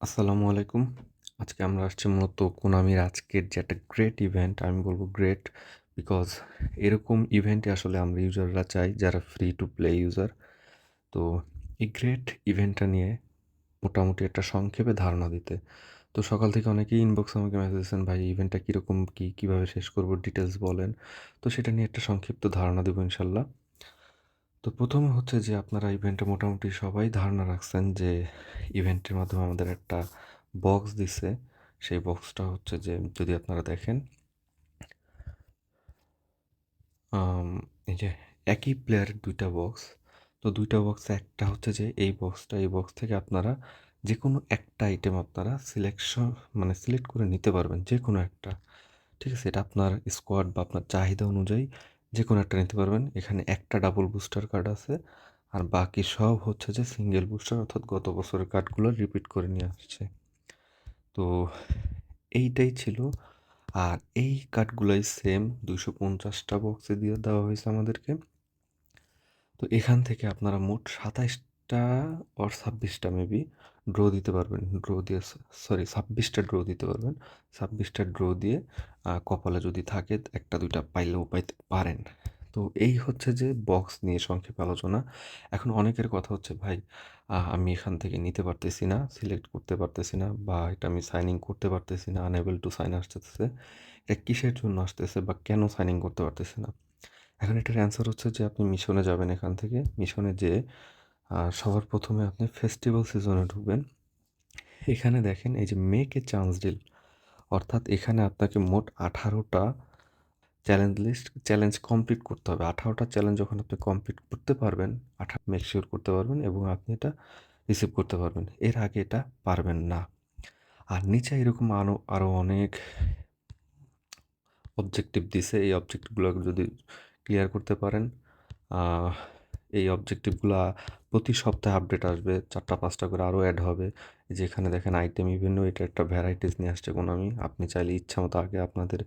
আসসালামু আলাইকুম। আজকে আমরা আসছি মূলত কোনামির আজকের যে একটা গ্রেট ইভেন্ট, আমি বলব গ্রেট বিকজ এরকম ইভেন্টই আসলে আমরা ইউজাররা চাই যারা ফ্রি টু প্লে ইউজার। তো এই গ্রেট ইভেন্টটা নিয়ে মোটামুটি একটা সংক্ষেপে ধারণা দিতে। তো সকাল থেকে অনেকেই ইনবক্স আমাকে মেসেজ দিয়েছেন, "ভাই ইভেন্টটা কীরকম কী? কীভাবে শেষ করব? ডিটেলস বলেন।" তো সেটা নিয়ে একটা সংক্ষিপ্ত ধারণা দেবো ইনশাল্লাহ। তো প্রথমে হচ্ছে যে আপনারা ইভেন্টে মোটামুটি সবাই ধারণা রাখছেন যে ইভেন্টের মাধ্যমে আমাদের একটা বক্স দিছে। সেই বক্সটা হচ্ছে যে যদি আপনারা দেখেন এই যে একই প্লেয়ারের দুইটা বক্স। তো ২ টা বক্সে একটা হচ্ছে যে এই বক্সটা, এই বক্স থেকে আপনারা যে কোনো একটা আইটেম আপনারা সিলেকশন মানে সিলেক্ট করে নিতে পারবেন। যে কোনো একটা। ঠিক আছে? এটা আপনার স্কোয়াড বা আপনার চাহিদা অনুযায়ী যেকোনো একটা নিতে পারবেন। এখানে একটা ডাবল বুস্টার কার্ড আছে। আর বাকি সব হচ্ছে যে সিঙ্গেল বুস্টার অর্থাৎ গত বছরের কার্ডগুলো রিপিট করে নিয়ে আসছে। তো এইটাই ছিল। আর এই কার্ডগুলাই সেম দুশো পঞ্চাশটা বক্সে দিয়ে দেওয়া হয়েছে আমাদেরকে। তো এখান থেকে আপনারা মোট ২৭ টা অর ২৬ টা মেবি ড্র দিতে পারবেন। ড্র দিয়ে সরি ২৬ টা ড্র দিতে পারবেন। ২৬ টা ড্র দিয়ে কপালে যদি থাকে একটা দুইটা পাইলেও পাইতে পারেন। তো এই হচ্ছে যে বক্স নিয়ে সংক্ষেপে আলোচনা। এখন অনেকের কথা হচ্ছে, "ভাই আমি এখান থেকে নিতে পারতেছি না, সিলেক্ট করতে পারতেছি না বা এটা আমি সাইনিং করতে পারতেছি না, আনএবল টু সাইন আসতেছে। এটা কিসের জন্য আসতেছে বা কেন সাইনিং করতে পারতেছি না?" এখন এটার অ্যান্সার হচ্ছে যে আপনি মিশনে যাবেন এখান থেকে। মিশনে আ সবার প্রথমে আপনি ফেস্টিভ্যাল সিজনে ঢুকবেন। এখানে দেখেন এই যে মেক এ চান্স ডিল অর্থাৎ এখানে আপনাকে মোট ১৮ টা চ্যালেঞ্জ লিস্ট চ্যালেঞ্জ কমপ্লিট করতে হবে। আঠারোটা চ্যালেঞ্জ যখন আপনি কমপ্লিট করতে পারবেন, আঠা মেক সিউর করতে পারবেন এবং আপনি এটা রিসিভ করতে পারবেন। এর আগে এটা পারবেন না। আর নিচে এরকম আরও আরও অনেক অবজেক্টিভ দিছে। এই অবজেক্টিভগুলো যদি ক্লিয়ার করতে পারেন, এই অবজেক্টিভগুলা প্রতি সপ্তাহে আপডেট আসবে। ৪ টা ৫ টা করে আরও অ্যাড হবে। যেখানে দেখেন আইটেম ইভেন্টও এটা একটা ভ্যারাইটিস নিয়ে আসছে কোনামি। আপনি চাইলে ইচ্ছা মতো আগে আপনাদের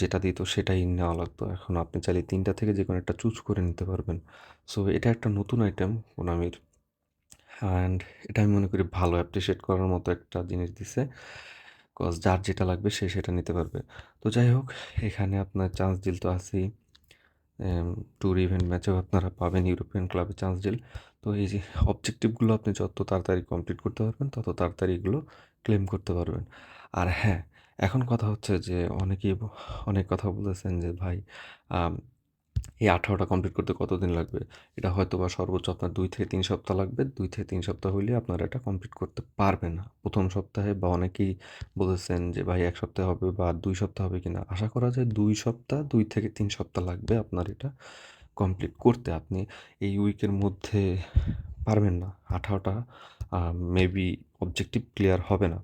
যেটা দিত সেটাই নেওয়া লাগতো। এখন আপনি চাইলে ৩ থেকে যে কোনো একটা চুজ করে নিতে পারবেন। সো এটা একটা নতুন আইটেম কোনামির। অ্যান্ড এটা আমি মনে করি ভালো অ্যাপ্রিশিয়েট করার মতো একটা জিনিস দিছে। কজ যার যেটা লাগবে সে সেটা নিতে পারবে। তো যাই হোক, এখানে আপনার চান্স ডিল তো আছেই। ট্যুর ইভেন্ট ম্যাচেও আপনারা পাবেন ইউরোপিয়ান ক্লাবে চান্স ডিল। তো এই যে অবজেক্টিভগুলো আপনি যত তাড়াতাড়ি কমপ্লিট করতে পারবেন, তত তাড়াতাড়ি এগুলো ক্লেম করতে পারবেন। আর হ্যাঁ, এখন কথা হচ্ছে যে অনেকেই অনেক কথা বলতেছেন যে, "ভাই এই আঠারোটা কমপ্লিট করতে কতদিন লাগবে?" এটা হয়তো বা সর্বোচ্চ আপনার দুই থেকে তিন সপ্তাহ লাগবে। দুই থেকে তিন সপ্তাহ হইলে আপনারা এটা কমপ্লিট করতে পারবেন। প্রথম সপ্তাহে বা অনেকেই বলেছেন যে, "ভাই এক সপ্তাহে হবে বা দুই সপ্তাহ হবে কিনা?" আশা করা যায় দুই সপ্তাহ দুই থেকে তিন সপ্তাহ লাগবে আপনার এটা কমপ্লিট করতে। আপনি এই উইকের মধ্যে পারবেন না। আঠারোটা মেবি অবজেক্টিভ ক্লিয়ার হবে না।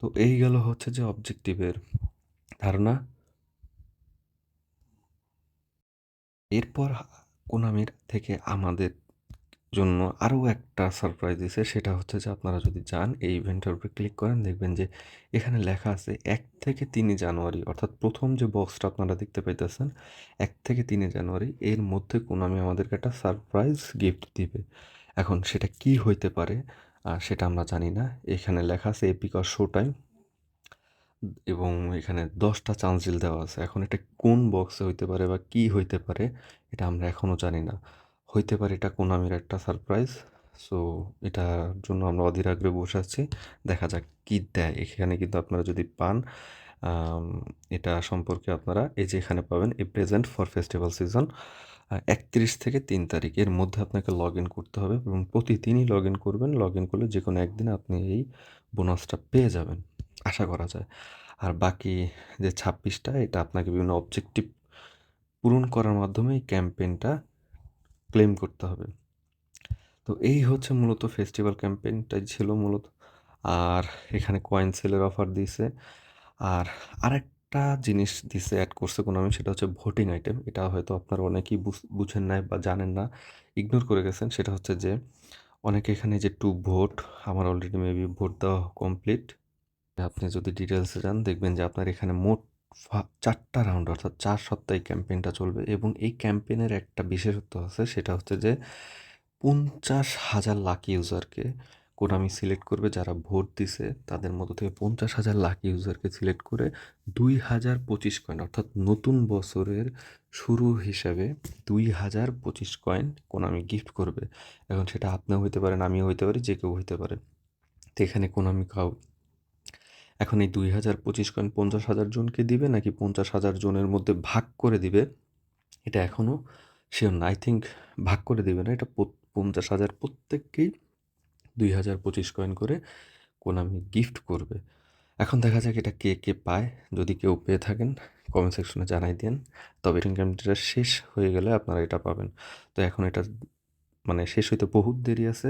তো এই গেল হচ্ছে যে অবজেক্টিভের ধারণা। এরপর কোনামির থেকে আমাদের জন্য আরও একটা সারপ্রাইজ দিছে। সেটা হচ্ছে যে আপনারা যদি যান এই ইভেন্টের উপরে ক্লিক করেন, দেখবেন যে এখানে লেখা আছে এক থেকে ৩ জানুয়ারি, অর্থাৎ প্রথম যে বক্সটা আপনারা দেখতে পাইতেছেন, এক থেকে ৩ জানুয়ারি, এর মধ্যে কোনামি আমাদেরকে একটা সারপ্রাইজ গিফট দিবে। এখন সেটা কি হইতে পারে আ সেটা আমরা জানি না। এখানে লেখা আছে এপিক শো টাইম এবং এখানে ১০ টা চান্স ডিল দেওয়া আছে। এখন এটা কোন বক্সে হইতে পারে বা কি হইতে পারে, এটা আমরা এখনও জানি না। হইতে পারে এটা কোন কোনামির একটা সারপ্রাইজ। সো এটার জন্য আমরা অধীর আগ্রহে বসে আছি। দেখা যাক কি দেয়। এখানে কিন্তু আপনারা যদি পান এটা সম্পর্কে আপনারা এই যে এখানে পাবেন, a present for festival season একত্রিশ থেকে তিন তারিখ এর মধ্যে আপনাকে লগ ইন করতে হবে এবং প্রতিদিনই লগ ইন করবেন। লগ ইন করলে যে কোনো একদিন আপনি এই বোনাসটা পেয়ে যাবেন। আশা করা যায়। আর বাকি যে ছাব্বিশটা এটা আপনাকে বিভিন্ন অবজেক্টিভ পূরণ করার মাধ্যমে এই ক্যাম্পেইনটা ক্লেম করতে হবে। তো এই হচ্ছে মূলত ফেস্টিভ্যাল ক্যাম্পেইনটাই ছিল মূলত। আর এখানে কয়েন সেলের অফার দিছে। আর আরেকটা জিনিস দিছে অ্যাড করছে কোনো আমি সেটা হচ্ছে ভোটিং আইটেম। এটা হয়তো আপনারা অনেকেই বুঝ বুঝেন নাই বা জানেন না, ইগনোর করে গেছেন। সেটা হচ্ছে যে অনেকে এখানে যে টু ভোট আমার অলরেডি মেবি ভোট দেওয়া কমপ্লিট। আপনি যদি ডিটেলসে যান দেখবেন যে আপনার এখানে মোট চারটা রাউন্ড অর্থাৎ চার সপ্তাহ ক্যাম্পেইনটা চলবে এবং এই ক্যাম্পেইনের একটা বিশেষত্ব আছে সেটা হচ্ছে যে ৫০,০০০ লাকি ইউজারকে কোনামি সিলেক্ট করবে যারা ভোট দিছে তাদের মধ্য থেকে পঞ্চাশ হাজার লাকি ইউজারকে সিলেক্ট করে দুই হাজার পঁচিশ কয়েন অর্থাৎ নতুন বছরের শুরু হিসাবে দুই হাজার পঁচিশ কয়েন কোনামি গিফট করবে। এখন সেটা আপনিও হইতে পারেন আমিও হইতে পারি যে কেউ হইতে পারে। তো এখানে কোনামি কাউ এখন এই দুই হাজার পঁচিশ কয়েন পঞ্চাশ হাজার জনকে দিবে নাকি পঞ্চাশ হাজার জনের মধ্যে ভাগ করে দিবে? এটা এখনও শিওর না। আই থিঙ্ক ভাগ করে দিবে না। এটা পঞ্চাশ হাজার প্রত্যেককেই দুই হাজার পঁচিশ কয়েন করে কোনামি গিফট করবে। এখন দেখা যাক এটা কে কে পায়। যদি কেউ পেয়ে থাকেন কমেন্ট সেকশনে জানাই দিন। তবে ক্যাম্পটা শেষ হয়ে গেলে আপনারা এটা পাবেন। তো এখন এটা মানে শেষ হইতে বহুত দেরি আছে।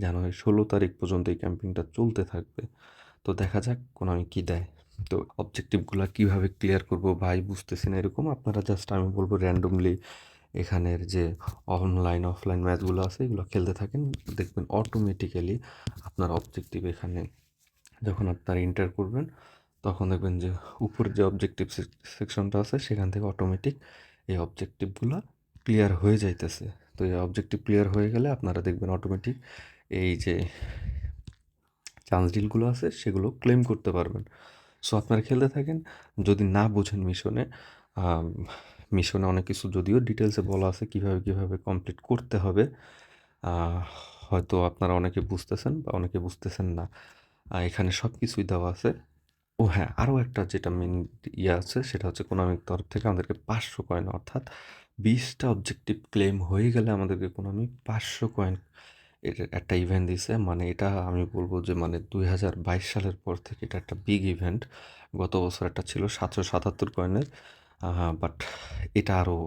জানুয়ারি ষোলো তারিখ পর্যন্ত এই ক্যাম্পিংটা চলতে থাকবে। তো দেখা যাক কোন আমি কী দেয়। তো অবজেক্টিভগুলো কীভাবে ক্লিয়ার করব? ভাই বুঝতেছি না এরকম? আপনারা জাস্ট আমি বলব র্যান্ডমলি এখানের যে অনলাইন অফলাইন ম্যাচগুলো আছে, এগুলো খেলতে থাকেন। দেখবেন অটোমেটিক্যালি আপনার অবজেক্টিভ এখানে যখন আপনারা এন্টার করবেন, তখন দেখবেন যে উপর যে অবজেক্টিভ সেকশনটা আছে, সেখান থেকে অটোমেটিক এই অবজেক্টিভগুলো ক্লিয়ার হয়ে যাইতেছে। তো এই অবজেক্টিভ ক্লিয়ার হয়ে গেলে আপনারা দেখবেন অটোমেটিক এই যে চান্স ডিলগুলো আছে, সেগুলো ক্লেম করতে পারবেন। সো আপনারা খেলতে থাকেন যদি না বোঝেন মিশনে মিশনে অনেক কিছু যদিও ডিটেলসে বলা আছে কীভাবে কীভাবে কমপ্লিট করতে হবে হয়তো আপনারা অনেকে বুঝতেছেন বা অনেকে বুঝতেছেন না। এখানে সব কিছুই দেওয়া আছে। ও হ্যাঁ আরও একটা যেটা মেন ইয়ে আছে, সেটা হচ্ছে কোনামিক তরফ থেকে আমাদেরকে পাঁচশো কয়েন অর্থাৎ বিশটা অবজেক্টিভ ক্লেম হয়ে গেলে আমাদেরকে কোনামি পাঁচশো কয়েন একটা ইভেন্ট দিছে। মানে এটা আমি বলব যে মানে দুই হাজার বাইশ সালের পর থেকে এটা একটা বিগ ইভেন্ট গত বছর একটা ছিল সাতশো সাতাত্তর কয়েনের বাট এটা আরও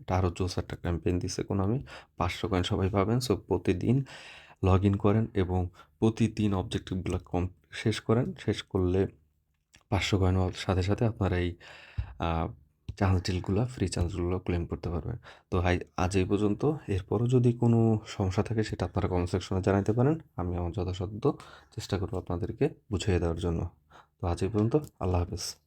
এটা আরও জোস একটা ক্যাম্পেইন দিছে কোনো আমি পাঁচশো কয়েন সবাই পাবেন। সো প্রতিদিন লগ ইন করেন এবং প্রতিদিন অবজেক্টিভগুলো কম, শেষ করেন। শেষ করলে পাঁচশো কয়েন সাথে সাথে আপনারা এই চান্স চিলগুলো ফ্রি চান্সগুলো ক্লেম করতে পারবেন। তো হাই আজ এই পর্যন্ত। এরপরও যদি কোনো সমস্যা থাকে, সেটা আপনারা কমেন্ট সেকশনে জানাতে পারেন। আমি আমার যথাসাধ্য চেষ্টা করব আপনাদেরকে বুঝিয়ে দেওয়ার জন্য। তো আজ এই পর্যন্ত, আল্লাহ হাফেজ।